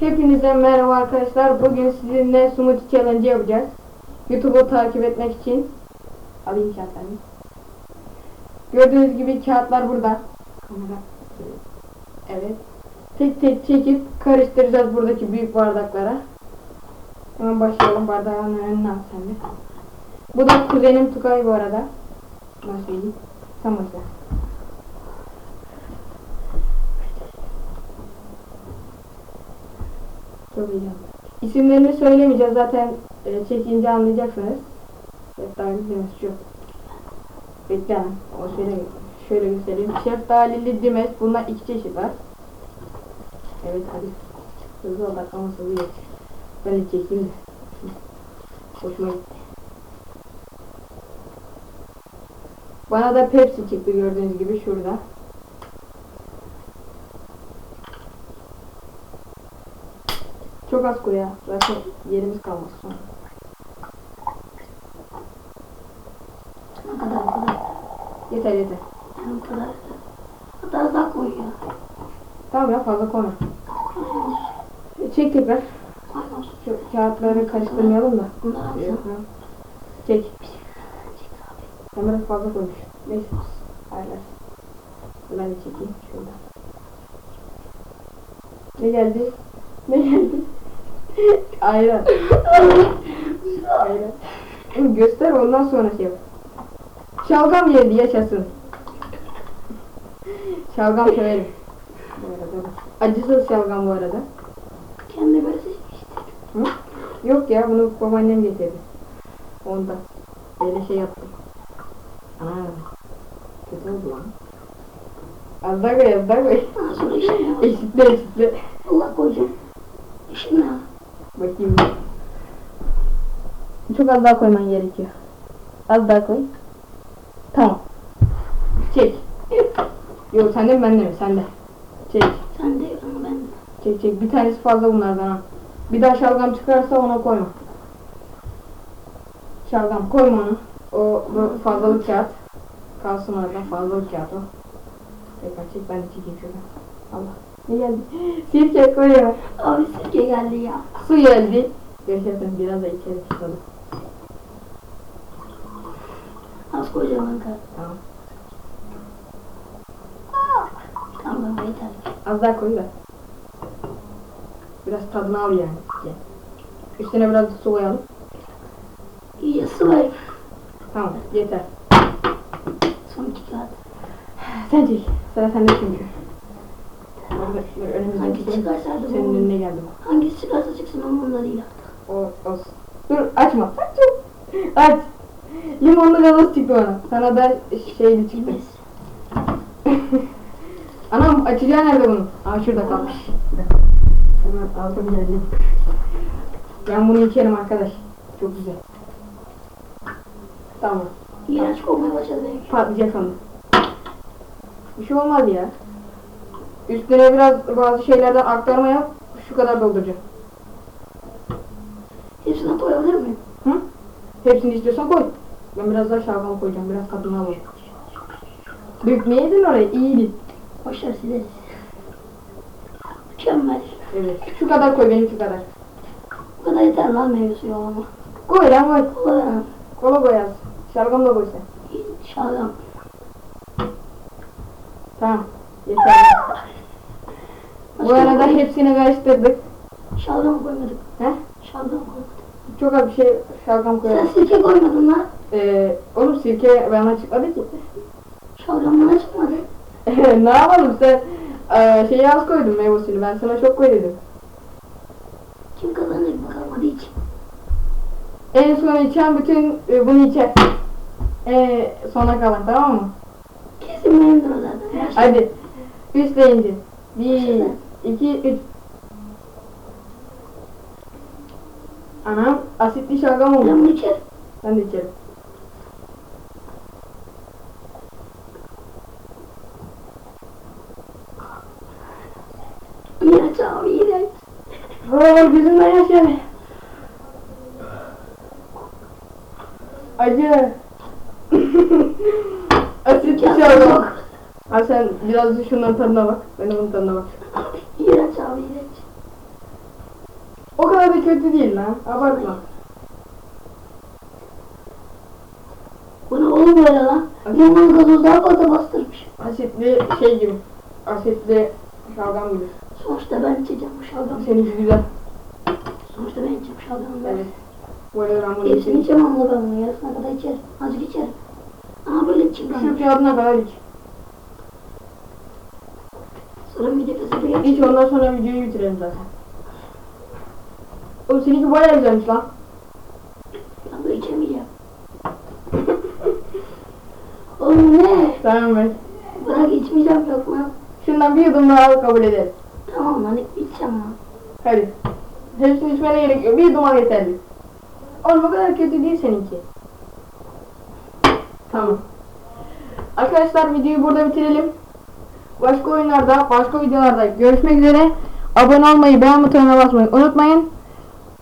Hepinize merhaba arkadaşlar. Bugün sizinle smoothie challenge yapacağız. YouTube'u takip etmek için alayım kağıtlarını. Gördüğünüz gibi kağıtlar burada. Kamera. Evet. Tek tek çekip karıştıracağız buradaki büyük bardaklara. Hemen başlayalım. Bardağın önüne al sen de. Bu da kuzenim Tukay bu arada. Söyleyeyim. Sen başla. Heyecanlı. İsimlerini söylemeyeceğiz zaten e, çekince anlayacaksınız. Şeftali Dimes şu. Bekle hemen. O şöyle, şöyle göstereyim. Şeftalili Dimes. Bunlar iki çeşit var. Evet hadi. Hızlı ama hızlı geç. Ben de çekeyim de. Hoşuma gitti. Bana da Pepsi çıktı gördüğünüz gibi şurada. Çok az koy ya. Zaten yerimiz kalmaz. Ne kadar bu kadar. Yeter yeter. Bu kadar. Hatta daha koy ya. Tamam ya fazla koyma. E, Çek tekrar. Aynen. Şu kağıtları karıştırmayalım da. Yok. Çek. Kamera fazla koymuş. Neyse. Ayarlar. Ben de çekeyim şurada. Ne geldi? Ne geldi? Ayran. Oğlum Göster ondan sonra şey yap. Şalgam geldi yaşasın. Şalgam severim. Bu arada. Acısız şalgam bu arada. Kendi böyle seçmiş. Hı? Yok ya bunu babaannem getirdi. Ondan. Böyle şey yaptım. Aa, kötü oldu lan. Az daha koy az daha koy. Sonra bak. Eşitle eşitle. Allah koyacağım. İşine bak. Bakayım. Çok az daha koyman gerekiyor. Az daha koy. Tamam. Çek. Yok sende mi bende mi? Sende. Çek. Sen de ama ben. Çek çek. Bir tanesi fazla bunlardan ha. Bir daha şalgam çıkarsa ona koyma. Şalgam koyma onu. O fazlalık kağıt. Kalsın orada fazlalık kağıt o. Tekrar çek ben de çekeyim şuradan. Allah. Ne geldi? Sirke koyuyor. Abi sirke geldi ya. Su geldi. Yaşasın biraz da içeri tutalım. Az koyacağım kanka. Tamam. Tamam yeter. Az daha koy da. Biraz tadını al yani. Gel. Üstüne biraz da su koyalım. İyice sıvayım. Tamam yeter. Son iki kağıt. Sen çek. Sıra sende çünkü. Hangisi çıkarsa Senin bu. önüne geldim. Hangisi çıkarsa çıksın umurumda değil artık. O, olsun. Dur açma. Aç. Aç. Limonlu gazoz çıktı bana. Sana da şeyli çıktı. Bilmez. Anam açacağı nerede bunun? Aa şurada kalmış. Hemen aldım geldim. Ben bunu içerim arkadaş. Çok güzel. Tamam. İğrenç kokmaya başladı benimki. Patlayacak onu. Bir şey olmaz ya. Üstüne biraz bazı şeylerden aktarma yap. Şu kadar dolduracağım. Hepsinden koyabilir miyim? Hı? Hepsini istiyorsan koy. Ben biraz daha şalgam koyacağım. Biraz tadını alalım. Dökmeyeydin oraya. iyiydi. Boşver sileriz. Mükemmel. Evet. Şu kadar koy benim şu kadar. Bu kadar yeter lan meyve suyu ama. Koy lan koy. Kolay Kola koy az. Şalgam da koy sen. Şalgam. Tamam. Yeter. Bu arada hepsini karıştırdık. Şalgam koymadık. He? Şalgam koymadık. Çok az bir şey şalgam Sen koyalım. sirke koymadın lan. Ee, oğlum sirke bana çıkmadı ki. Şalgam bana çıkmadı. ne yapalım sen ee, şeyi az koydun meyve suyunu. Ben sana çok koy dedim. Kim kazanacak bakalım hadi iç. En son içen bütün e, bunu içer. Ee, sona kalan tamam mı? Kesin benimdir o zaten. Hadi. Üstleyince. Bir, iki, üç. Anam asitli şalgam Ben oldu. bunu içerim. Ben de içerim. İğrenç abi iğrenç. Oo gözümden yaş geldi. Acı. Asitli şalgam. Ha sen biraz da şundan tadına bak. Ben de bunun tadına bak. İğrenç abi iğrenç. Da kötü değil lan. Abartma. Bu ne oğlum böyle lan? Limon gazoz daha fazla bastırmış. Asitli şey gibi. Asitli şalgam gibi. Sonuçta ben içeceğim bu şalgamı. Seninki güzel. Sonuçta ben içeceğim şalgamı. Evet. Böyle ben bunu Hepsini içeyim. içemem ama ben bunu yarısına kadar içerim. Azıcık içerim. Ama böyle içeyim ben. Şu kağıdına kadar iç. Sonra bir nefese bir İç ondan sonra videoyu bitirelim zaten. Oğlum seninki bayağı güzelmiş lan. Ben böyle içemeyeceğim. Oğlum ne? Tamam ben. Bırak içmeyeceğim yok lan. Şundan bir yudum daha al kabul edelim. Tamam lan içeceğim lan. Hadi. Hepsini içmene gerek yok. Bir yudum al yeterli. Oğlum o kadar kötü değil seninki. Tamam. Arkadaşlar videoyu burada bitirelim. Başka oyunlarda, başka videolarda görüşmek üzere. Abone olmayı, beğen butonuna basmayı unutmayın.